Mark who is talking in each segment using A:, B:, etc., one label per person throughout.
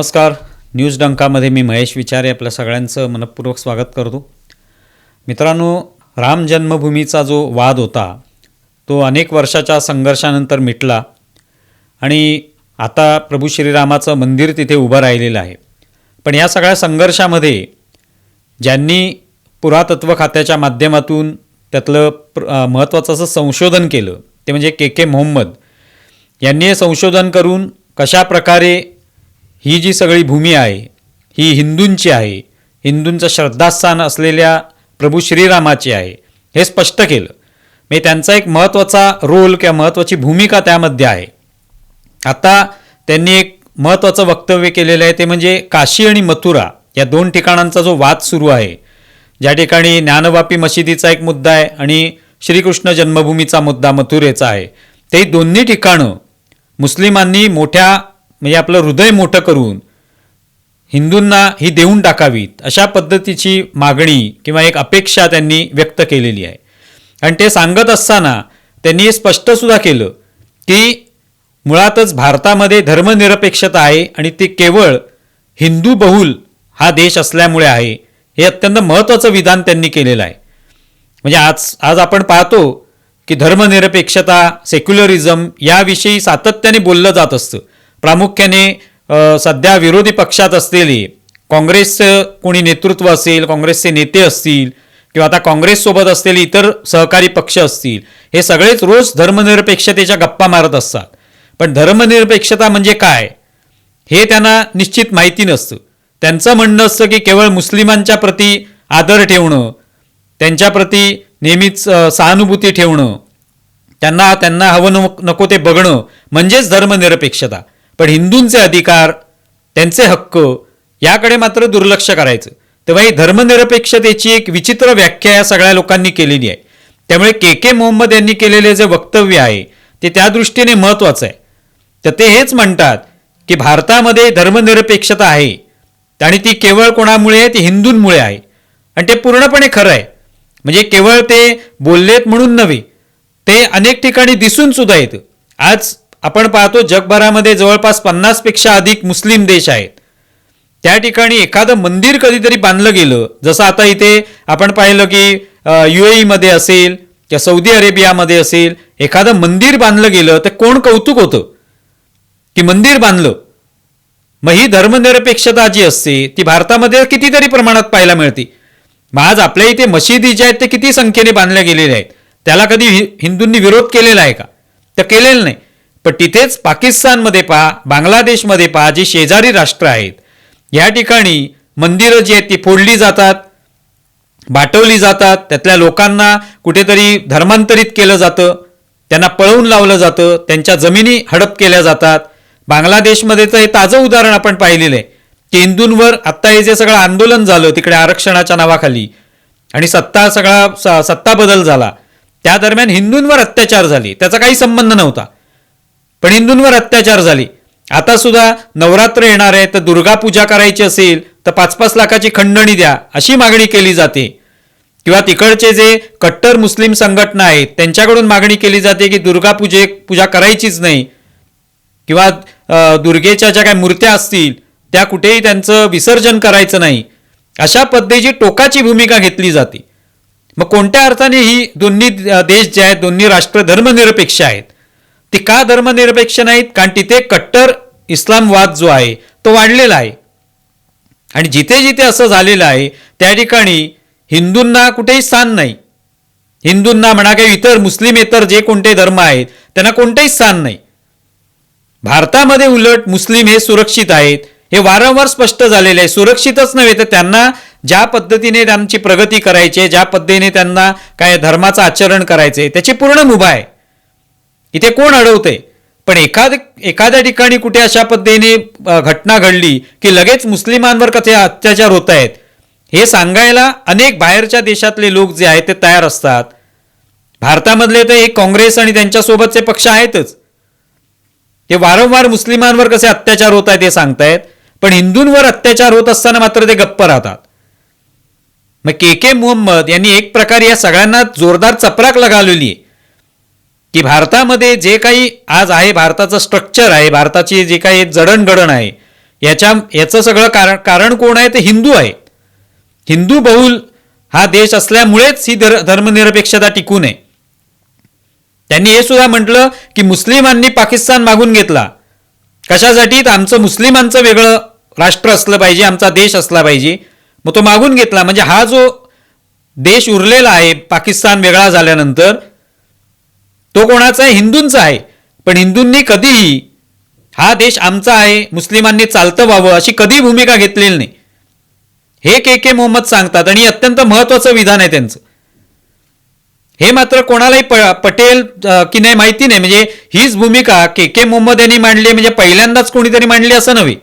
A: नमस्कार. न्यूज डंकामध्ये मी महेश विचारे आपल्या सगळ्यांचं मनपूर्वक स्वागत करतो. मित्रांनो राम जन्मभूमीचा जो वाद होता तो अनेक वर्षाच्या संघर्षानंतर मिटला आणि आता प्रभू श्रीरामाचं मंदिर तिथे उभं राहिलेलं आहे. पण या सगळ्या संघर्षामध्ये ज्यांनी पुरातत्व खात्याच्या माध्यमातून त्यातलं प्र महत्त्वाचं असं संशोधन केलं ते म्हणजे के के मोहम्मद यांनी हे संशोधन करून कशा प्रकारे ही जी सगळी भूमी आहे ही हिंदूंची आहे हिंदूंचं श्रद्धास्थान असलेल्या प्रभू श्रीरामाची आहे हे स्पष्ट केलं. मी त्यांचा एक महत्त्वाचा रोल किंवा महत्त्वाची भूमिका त्यामध्ये आहे. आता त्यांनी एक महत्त्वाचं वक्तव्य केलेलं आहे ते म्हणजे काशी आणि मथुरा या दोन ठिकाणांचा जो वाद सुरू आहे. ज्या ठिकाणी ज्ञानवापी मशिदीचा एक मुद्दा आहे आणि श्रीकृष्ण जन्मभूमीचा मुद्दा मथुरेचा आहे. ते दोन्ही ठिकाणं मुस्लिमांनी मोठ्या म्हणजे आपलं हृदय मोठं करून हिंदूंना ही देऊन टाकावीत अशा पद्धतीची मागणी किंवा एक अपेक्षा त्यांनी व्यक्त केलेली आहे. आणि ते सांगत असताना त्यांनी हे स्पष्टसुद्धा केलं की मुळातच भारतामध्ये धर्मनिरपेक्षता आहे आणि ते केवळ हिंदू बहुल हा देश असल्यामुळे आहे हे अत्यंत महत्त्वाचं विधान त्यांनी केलेलं आहे. म्हणजे आज आज आपण पाहतो की धर्मनिरपेक्षता सेक्युलरिझम याविषयी सातत्याने बोललं जात असतं. प्रामुख्याने सध्या विरोधी पक्षात असलेले काँग्रेसचं कोणी नेतृत्व असेल काँग्रेसचे नेते असतील किंवा आता काँग्रेससोबत असलेले इतर सहकारी पक्ष असतील हे सगळेच रोज धर्मनिरपेक्षतेच्या गप्पा मारत असतात. पण धर्मनिरपेक्षता म्हणजे काय? हे त्यांना निश्चित माहिती नसतं. त्यांचं म्हणणं असतं की केवळ मुस्लिमांच्या प्रती आदर ठेवणं त्यांच्याप्रती नेहमीच सहानुभूती ठेवणं त्यांना त्यांना हवं नको नको ते बघणं म्हणजेच धर्मनिरपेक्षता. पण हिंदूंचे अधिकार त्यांचे हक्क याकडे मात्र दुर्लक्ष करायचं. तेव्हा ही धर्मनिरपेक्षतेची एक विचित्र व्याख्या या सगळ्या लोकांनी केलेली आहे. त्यामुळे के के मोहम्मद यांनी केलेले जे वक्तव्य आहे ते त्या दृष्टीने महत्त्वाचं आहे. तर ते हेच म्हणतात की भारतामध्ये धर्मनिरपेक्षता आहे आणि ती केवळ कोणामुळे आहे ती हिंदूंमुळे आहे. आणि ते पूर्णपणे खरं आहे. म्हणजे केवळ ते बोललेत म्हणून नव्हे ते अनेक ठिकाणी दिसून सुद्धा येतं. आज आपण पाहतो जगभरामध्ये जवळपास पन्नासपेक्षा अधिक मुस्लिम देश आहेत. त्या ठिकाणी एखादं मंदिर कधीतरी बांधलं गेलं. जसं आता इथे आपण पाहिलं की यू मध्ये असेल किंवा सौदी अरेबियामध्ये असेल एखादं मंदिर बांधलं गेलं तर कोण कौतुक होतं? की मंदिर बांधलं. मग ही धर्मनिरपेक्षता जी असते ती भारतामध्ये कितीतरी प्रमाणात पाहायला मिळते. मग आज आपल्या इथे मशिदी ज्या आहेत ते किती संख्येने बांधल्या गेलेल्या आहेत? त्याला कधी हि- हिंदूंनी विरोध केलेला आहे का? तर केलेलं नाही. पण तिथेच पाकिस्तानमध्ये पहा बांगलादेशमध्ये पहा जी शेजारी राष्ट्र आहेत या ठिकाणी मंदिरं जी आहेत ती फोडली जातात बाटवली जातात त्यातल्या लोकांना कुठेतरी धर्मांतरित केलं जातं त्यांना पळवून लावलं जातं त्यांच्या जमिनी हडप केल्या जातात. बांगलादेशमध्ये तर हे ताजं उदाहरण आपण पाहिलेलं आहे. की हिंदूंवर आत्ता हे जे सगळं आंदोलन झालं तिकडे आरक्षणाच्या नावाखाली आणि सत्ता सगळा सत्ता बदल झाला. त्या दरम्यान हिंदूंवर अत्याचार झाले. त्याचा काही संबंध नव्हता. पण हिंदूंवर अत्याचार झाले. आता सुद्धा नवरात्र येणार आहे तर दुर्गा पूजा करायची असेल तर पाच पाच लाखाची खंडणी द्या अशी मागणी केली जाते. किंवा तिकडचे जे कट्टर मुस्लिम संघटना आहेत त्यांच्याकडून मागणी केली जाते की दुर्गा पूजे पूजा करायचीच नाही. किंवा दुर्गेच्या ज्या काही मूर्त्या असतील त्या कुठेही त्यांचं विसर्जन करायचं नाही. अशा पद्धतीची टोकाची भूमिका घेतली जाते. मग कोणत्या अर्थाने ही दोन्ही देश जे आहेत दोन्ही राष्ट्र धर्मनिरपेक्ष आहेत? ती का धर्मनिरपेक्ष नाहीत? कारण तिथे कट्टर इस्लामवाद जो आहे तो वाढलेला आहे. आणि जिथे जिथे असं झालेलं आहे त्या ठिकाणी हिंदूंना कुठेही स्थान नाही. हिंदूंना म्हणा काही इतर मुस्लिमेतर जे कोणते धर्म आहेत त्यांना कोणतेही स्थान नाही. भारतामध्ये उलट मुस्लिम हे सुरक्षित आहेत. हे वारंवार स्पष्ट झालेले आहे. सुरक्षितच नव्हे तर त्यांना ज्या पद्धतीने त्यांची प्रगती करायची आहे ज्या पद्धतीने त्यांना काय धर्माचं आचरण करायचे त्याची पूर्ण मुभा आहे. इथे कोण अडवते पण एखाद एखाद्या ठिकाणी कुठे अशा पद्धतीने घटना घडली की लगेच मुस्लिमांवर कसे अत्याचार होत आहेत हे सांगायला अनेक बाहेरच्या देशातले लोक जे आहेत ते तयार असतात. भारतामधले तर एक काँग्रेस आणि त्यांच्यासोबतचे पक्ष आहेतच. ते वारंवार मुस्लिमांवर कसे अत्याचार होत आहेत हे सांगतायत पण हिंदूंवर अत्याचार होत असताना मात्र ते गप्प राहतात. मग के के मोहम्मद यांनी एक प्रकारे या सगळ्यांना जोरदार चपराक लगावलेली आहे. की भारतामध्ये जे काही आज आहे भारताचं स्ट्रक्चर आहे भारताची जे काही जडणघडण आहे याच्या याचं सगळं कारण कारण कोण आहे? ते हिंदू आहे. हिंदू बहुल हा देश असल्यामुळेच ही धर धर्मनिरपेक्षता टिकून आहे. त्यांनी हे सुद्धा म्हटलं की मुस्लिमांनी पाकिस्तान मागून घेतला. कशासाठी? तर आमचं मुस्लिमांचं वेगळं राष्ट्र असलं पाहिजे आमचा देश असला पाहिजे. मग तो मागून घेतला. म्हणजे हा जो देश उरलेला आहे पाकिस्तान वेगळा झाल्यानंतर तो कोणाचा आहे? हिंदूंचा आहे. पण हिंदूंनी कधीही हा देश आमचा आहे मुस्लिमांनी चालतं व्हावं अशी कधी भूमिका घेतलेली नाही. हे के के मोहम्मद सांगतात आणि अत्यंत महत्वाचं विधान आहे त्यांचं. हे मात्र कोणालाही प पटेल की नाही माहिती नाही. म्हणजे हीच भूमिका के के मोहम्मद यांनी मांडली आहे, म्हणजे पहिल्यांदाच कोणीतरी मांडली असं नव्हे.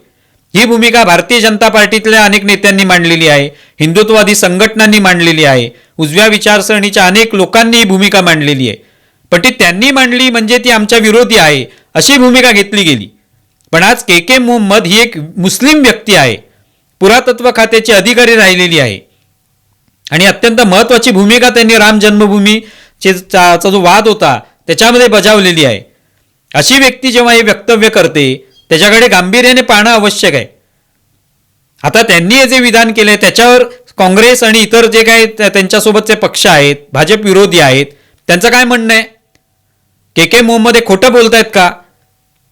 A: ही भूमिका भारतीय जनता पार्टीतल्या अनेक नेत्यांनी मांडलेली आहे हिंदुत्ववादी संघटनांनी मांडलेली आहे उजव्या विचारसरणीच्या अनेक लोकांनी ही भूमिका मांडलेली आहे. पण ती त्यांनी मांडली म्हणजे ती आमच्या विरोधी आहे अशी भूमिका घेतली गेली. पण आज के के मोहम्मद ही एक मुस्लिम व्यक्ती आहे पुरातत्व खात्याची अधिकारी राहिलेली आहे. आणि अत्यंत महत्वाची भूमिका त्यांनी राम जन्मभूमीचे चा जो वाद होता त्याच्यामध्ये बजावलेली आहे. अशी व्यक्ती जेव्हा हे वक्तव्य करते त्याच्याकडे गांभीर्याने पाहणं आवश्यक आहे. आता त्यांनी हे जे विधान केलंय त्याच्यावर काँग्रेस आणि इतर जे काही त्या- त्यांच्यासोबतचे पक्ष आहेत भाजप विरोधी आहेत त्यांचं काय म्हणणं आहे? के के मोहम्मद हे खोटं बोलतायत का?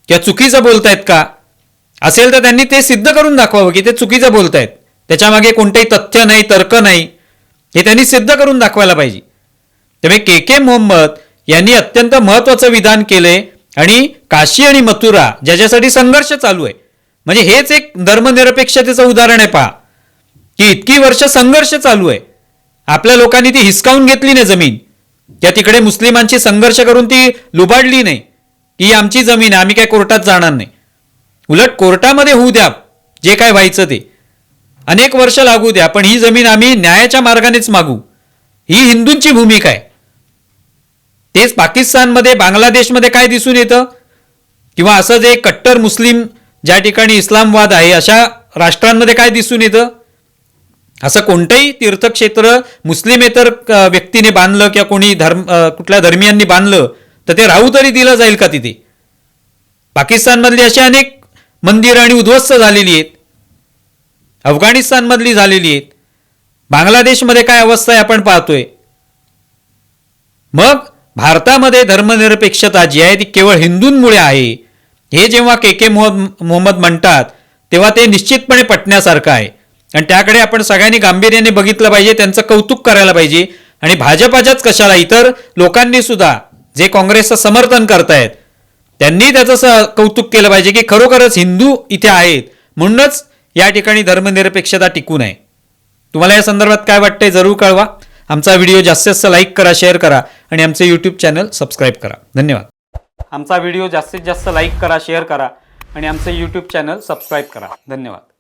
A: किंवा चुकीचं बोलतायत का? असेल तर त्यांनी ते सिद्ध करून दाखवावं की ते चुकीचं बोलतायत. त्याच्यामागे कोणतंही तथ्य नाही तर्क नाही हे त्यांनी सिद्ध करून दाखवायला पाहिजे. त्यामुळे के के मोहम्मद यांनी अत्यंत महत्वाचं विधान केलंय आणि काशी आणि मथुरा ज्याच्यासाठी संघर्ष चालू आहे. म्हणजे हेच एक धर्मनिरपेक्षतेचं उदाहरण आहे पहा. की इतकी वर्ष संघर्ष चालू आहे. आपल्या लोकांनी ती हिसकावून घेतली नाही जमीन. त्या तिकडे मुस्लिमांची संघर्ष करून ती लुबाडली नाही. की आमची जमीन आहे आम्ही काय कोर्टात जाणार नाही. उलट कोर्टामध्ये होऊ द्या जे काय व्हायचं ते. अनेक वर्ष लागू द्या पण ही जमीन आम्ही न्यायाच्या मार्गानेच मागू. ही हिंदूंची भूमिका आहे. तेच पाकिस्तानमध्ये बांगलादेशमध्ये काय दिसून येतं? किंवा असं जे कट्टर मुस्लिम ज्या ठिकाणी इस्लामवाद आहे अशा राष्ट्रांमध्ये काय दिसून येतं? असं कोणतंही तीर्थक्षेत्र मुस्लिमेतर व्यक्तीने बांधलं किंवा कोणी धर्म कुठल्या धर्मियांनी बांधलं तर ते राहू तरी दिलं जाईल का तिथे? पाकिस्तानमधली अशी अनेक मंदिरं आणि उद्ध्वस्त झालेली आहेत. अफगाणिस्तानमधली झालेली आहेत. बांगलादेशमध्ये काय अवस्था आहे आपण पाहतोय. मग भारतामध्ये धर्मनिरपेक्षता जी आहे ती केवळ हिंदूंमुळे आहे. हे जेव्हा के के मोहम्मद म्हणतात तेव्हा ते निश्चितपणे पटण्यासारखं आहे. आणि त्याकडे आपण सगळ्यांनी गांभीर्याने बघितलं पाहिजे त्यांचं कौतुक करायला पाहिजे. आणि भाजपाच्याच कशाला इतर लोकांनी सुद्धा जे काँग्रेसचं समर्थन करतायत त्यांनी त्याचं स- कौतुक केलं पाहिजे की खरोखरच हिंदू इथे आहेत. म्हणूनच या ठिकाणी धर्मनिरपेक्षता टिकून आहे तुम्हाला या संदर्भात काय वाटतंय जरूर कळवा. आमचा व्हिडिओ जास्तीत जास्त लाईक करा शेअर करा आणि आमचे यूट्यूब चॅनल सबस्क्राईब करा. धन्यवाद. आमचा व्हिडिओ जास्तीत जास्त लाईक करा शेअर करा आणि आमचे यूट्यूब चॅनल सबस्क्राईब करा. धन्यवाद.